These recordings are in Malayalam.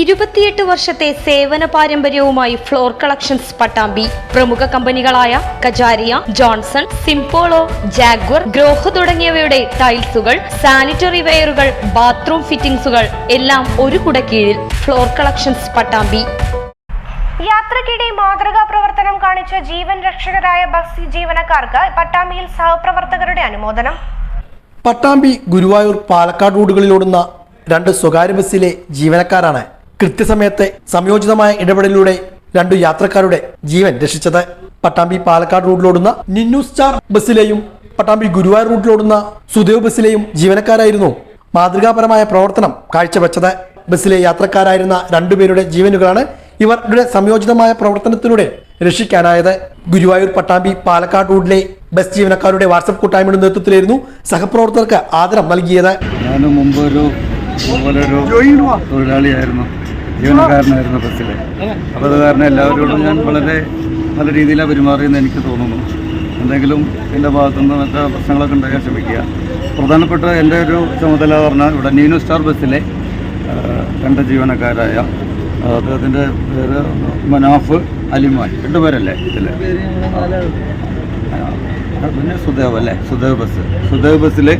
ഇരുപത്തിയെട്ട് വർഷത്തെ സേവന പാരമ്പര്യവുമായി ഫ്ലോർ കളക്ഷൻസ് പട്ടാമ്പി. പ്രമുഖ കമ്പനികളായ Kajaria Johnson Simpolo Jaguar Grohe തുടങ്ങിയവയുടെ ടൈൽസുകൾ സാനിറ്ററി വെയറുകൾ ബാത്റൂം ഫിറ്റിംഗ്സുകൾ എല്ലാം ഒരു കുടക്കീഴിൽ ഫ്ലോർ കളക്ഷൻസ് പട്ടാമ്പി. യാത്രക്കിടെ മാതൃകാ പ്രവർത്തനം കാണിച്ച ജീവൻ രക്ഷകരായ ബസ് ജീവനക്കാർക്ക് പട്ടാമ്പിയിൽ സഹപ്രവർത്തകരുടെ അനുമോദനം. പട്ടാമ്പി ഗുരുവായൂർ പാലക്കാട് റോഡുകളിലോടുന്ന രണ്ട് സ്വകാര്യ ബസ്സിലെ ജീവനക്കാരാണ് കൃത്യസമയത്തെ സംയോജിതമായ ഇടപെടലിലൂടെ രണ്ടു യാത്രക്കാരുടെ ജീവൻ രക്ഷിച്ചത്. പട്ടാമ്പി പാലക്കാട് റൂട്ടിലോടുന്ന നിന്നു സ്റ്റാർ ബസ്സിലെയും പട്ടാമ്പി ഗുരുവായൂർ റൂട്ടിലോടുന്ന സുദേവ് ബസ്സിലെയും ജീവനക്കാരായിരുന്നു മാതൃകാപരമായ പ്രവർത്തനം കാഴ്ചവെച്ചത്. ബസ്സിലെ യാത്രക്കാരായിരുന്ന രണ്ടുപേരുടെ ജീവനുകളാണ് ഇവരുടെ സംയോജിതമായ പ്രവർത്തനത്തിലൂടെ രക്ഷിക്കാനായത്. ഗുരുവായൂർ പട്ടാമ്പി പാലക്കാട് റൂട്ടിലെ ബസ് ജീവനക്കാരുടെ വാട്സപ്പ് കൂട്ടായ്മയുടെ നേതൃത്വത്തിലായിരുന്നു സഹപ്രവർത്തകർക്ക് ആദരം നൽകിയത്. ഞാൻ മുമ്പ് ഒരു തൊഴിലാളിയായിരുന്നു. ജീവനക്കാരനായിരുന്നു ബസ്സിൽ അപ്പോൾ അത് കാരണം എല്ലാവരോടും ഞാൻ വളരെ നല്ല രീതിയിലാണ് പെരുമാറിയെന്ന് എനിക്ക് തോന്നുന്നു. എന്തെങ്കിലും എന്റെ ഭാഗത്തുനിന്ന് നിന്നൊക്കെ പ്രശ്നങ്ങളൊക്കെ ഉണ്ടാകാൻ ശ്രമിക്കുക. പ്രധാനപ്പെട്ട എന്റെ ഒരു ചുമതല പറഞ്ഞാൽ ഇവിടെ ന്യൂനോ സ്റ്റാർ ബസ്സിലെ രണ്ട് ജീവനക്കാരായ അദ്ദേഹത്തിന്റെ പേര് മനാഫ് അലിമാൻ. രണ്ടുപേരല്ലേ ഇതിൽ പിന്നെ സുദേവ് അല്ലേ? സുദേവ് ബസ്. സുദേവ് ബസ്സിലെ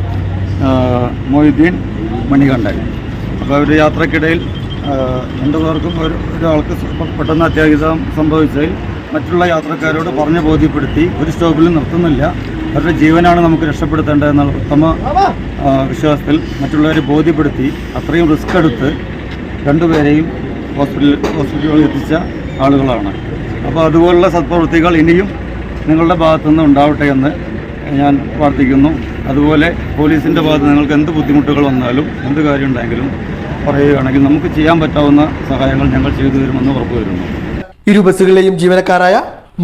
മൊയ്തീൻ മണികണ്ഠൻ. അപ്പോൾ അവർ യാത്രക്കിടയിൽ രണ്ടു പേർക്കും ഒരു ഒരാൾക്ക് പെട്ടെന്ന് അത്യാഹിതം സംഭവിച്ചാൽ മറ്റുള്ള യാത്രക്കാരോട് പറഞ്ഞ് ബോധ്യപ്പെടുത്തി ഒരു സ്റ്റോപ്പിലും നിർത്തുന്നില്ല. അവരുടെ ജീവനാണ് നമുക്ക് രക്ഷപ്പെടുത്തേണ്ടത് എന്നുള്ള ഉത്തമ വിശ്വാസത്തിൽ മറ്റുള്ളവരെ ബോധ്യപ്പെടുത്തി അത്രയും റിസ്ക് എടുത്ത് രണ്ടുപേരെയും ഹോസ്പിറ്റലിൽ ഹോസ്പിറ്റലുകളിൽ എത്തിച്ച ആളുകളാണ്. അപ്പോൾ അതുപോലുള്ള സത്പ്രവൃത്തികൾ ഇനിയും നിങ്ങളുടെ ഭാഗത്തുനിന്ന് ഉണ്ടാവട്ടെ എന്ന് ഞാൻ പ്രാർത്ഥിക്കുന്നു അതുപോലെ പോലീസിന്റെ ഭാഗത്ത് നിങ്ങൾക്ക് എന്ത് ബുദ്ധിമുട്ടുകൾ വന്നാലും എന്ത് കാര്യം ഉണ്ടെങ്കിലും പറയുകയാണെങ്കിൽ നമുക്ക് ചെയ്യാൻ പറ്റാവുന്ന സഹായങ്ങൾ ഞങ്ങൾ ചെയ്തു തരുമെന്ന് ഉറപ്പുവരുന്നു ഇരു ബസ്സുകളിലെയും ജീവനക്കാരായ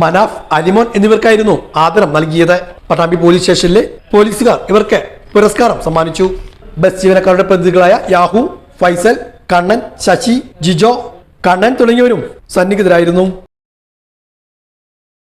മനാഫ് അലിമോൻ എന്നിവർക്കായിരുന്നു ആദരം നൽകിയത്. പട്ടാമ്പി പോലീസ് സ്റ്റേഷനിലെ പോലീസുകാർ ഇവർക്ക് പുരസ്കാരം സമ്മാനിച്ചു. ബസ് ജീവനക്കാരുടെ പ്രതിനിധികളായ യാഹു ഫൈസൽ കണ്ണൻ ശശി ജിജോ കണ്ണൻ തുടങ്ങിയവരും സന്നിഹിതരായിരുന്നു.